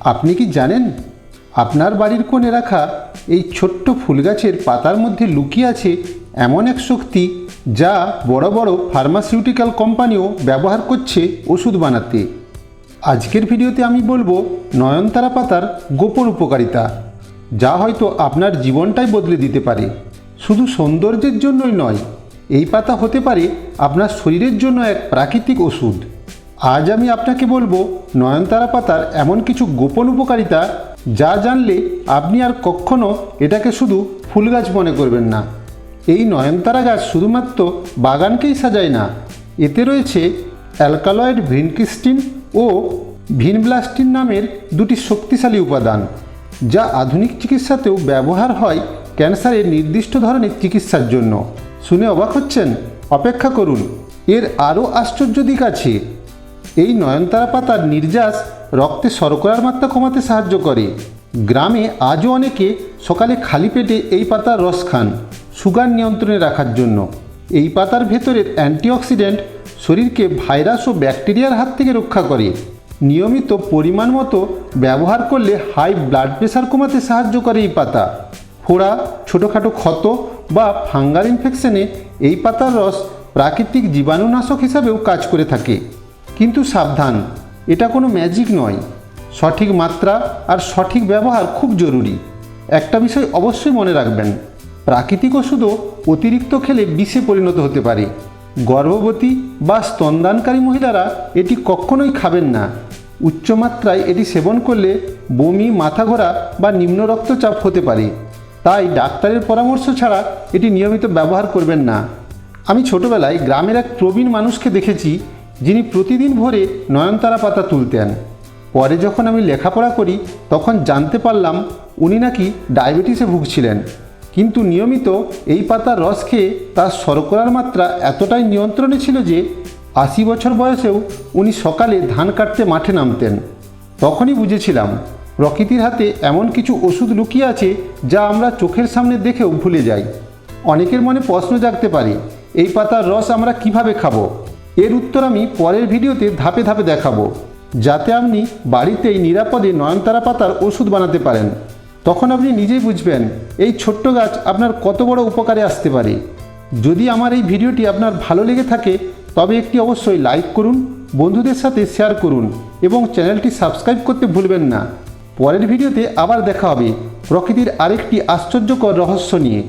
আপনি কি জানেন? আপনার বাড়ির কোণে রাখা এই ছোট্ট ফুল গাছের পাতার মধ্যে লুকিয়ে আছে এমন এক শক্তি যা বড় বড় ফার্মাসিউটিক্যাল কোম্পানিও ব্যবহার করছে ওষুধ বানাতে। আজকের ভিডিওতে আমি বলব নয়নতারা পাতার গোপন উপকারিতা, যা হয়তো আপনার জীবনটাই বদলে দিতে পারে। শুধু সৌন্দর্যের জন্যই নয়, এই পাতা হতে পারে আপনার শরীরের জন্য এক প্রাকৃতিক ওষুধ। আজ আমি আপনাকে বলব নয়নতারা পাতার এমন কিছু গোপন উপকারিতা যা জানলে আপনি আর কখনো এটাকে শুধু ফুল গাছ মনে করবেন না। এই নয়নতারা গাছ শুধুমাত্র বাগানকেই সাজায় না, এতে রয়েছে অ্যালকালয়েড ভিনক্রিস্টিন ও ভিনব্লাস্টিন নামের দুটি শক্তিশালী উপাদান, যা আধুনিক চিকিৎসাতেও ব্যবহার হয় ক্যান্সারের নির্দিষ্ট ধরনের চিকিৎসার জন্য। শুনে অবাক হচ্ছেন? অপেক্ষা করুন, এর আরও আশ্চর্য দিক আছে। এই নয়নতারা পাতার নির্যাস রক্তে শর্করার মাত্রা কমাতে সাহায্য করে। গ্রামে আজও অনেকে সকালে খালি পেটে এই পাতার রস খান, সুগার নিয়ন্ত্রণে রাখার জন্য। এই পাতার ভেতরের অ্যান্টিঅক্সিডেন্ট শরীরকে ভাইরাস ও ব্যাকটেরিয়ার হাত থেকে রক্ষা করে। নিয়মিত পরিমাণ মতো ব্যবহার করলে হাই ব্লাড প্রেশার কমাতে সাহায্য করে এই পাতা। ফোড়া, ছোটোখাটো ক্ষত বা ফাঙ্গাল ইনফেকশনে এই পাতার রস প্রাকৃতিক জীবাণুনাশক হিসাবেও কাজ করে থাকে। কিন্তু সাবধান, এটা কোনো ম্যাজিক নয়। সঠিক মাত্রা আর সঠিক ব্যবহার খুব জরুরি। একটা বিষয় অবশ্যই মনে রাখবেন, প্রাকৃতিক ওষুধও অতিরিক্ত খেলে বিষে পরিণত হতে পারে। গর্ভবতী বা স্তনদানকারী মহিলারা এটি কখনোই খাবেন না। উচ্চমাত্রায় এটি সেবন করলে বমি, মাথা ঘোরা বা নিম্ন রক্তচাপ হতে পারে। তাই ডাক্তারের পরামর্শ ছাড়া এটি নিয়মিত ব্যবহার করবেন না। আমি ছোটবেলায় গ্রামের এক প্রবীণ মানুষকে দেখেছি যিনি প্রতিদিন ভোরে নয়নতারা পাতা তুলতেন পরে যখন আমি লেখাপড়া করি, তখন জানতে পারলাম উনি নাকি ডায়াবেটিসে ভুগছিলেন। কিন্তু নিয়মিত এই পাতার রস খেয়ে তার শর্করার মাত্রা এতটাই নিয়ন্ত্রণে ছিল যে, আশি বছর বয়সেও উনি সকালে ধান কাটতে মাঠে নামতেন। তখনই বুঝেছিলাম, প্রকৃতির হাতে এমন কিছু ওষুধ লুকিয়ে আছে যা আমরা চোখের সামনে দেখেও ভুলে যাই। অনেকের মনে প্রশ্ন জাগতে পারে, এই পাতার রস আমরা কীভাবে খাব? এর উত্তর আমি পরের ভিডিওতে ধাপে ধাপে দেখাবো। যাতে আপনি বাড়িতেই নিরাপদে নয়নতারা পাতার ওষুধ বানাতে পারেন। তখন আপনি নিজেই বুঝবেন, এই ছোট্ট গাছ আপনার কত বড় উপকারে আসতে পারে। যদি আমার এই ভিডিওটি আপনার ভালো লেগে থাকে, তবে একটি অবশ্যই লাইক করুন, বন্ধুদের সাথে শেয়ার করুন এবং চ্যানেলটি সাবস্ক্রাইব করতে ভুলবেন না। পরের ভিডিওতে আবার দেখা হবে প্রকৃতির আরেকটি আশ্চর্যকর রহস্য নিয়ে।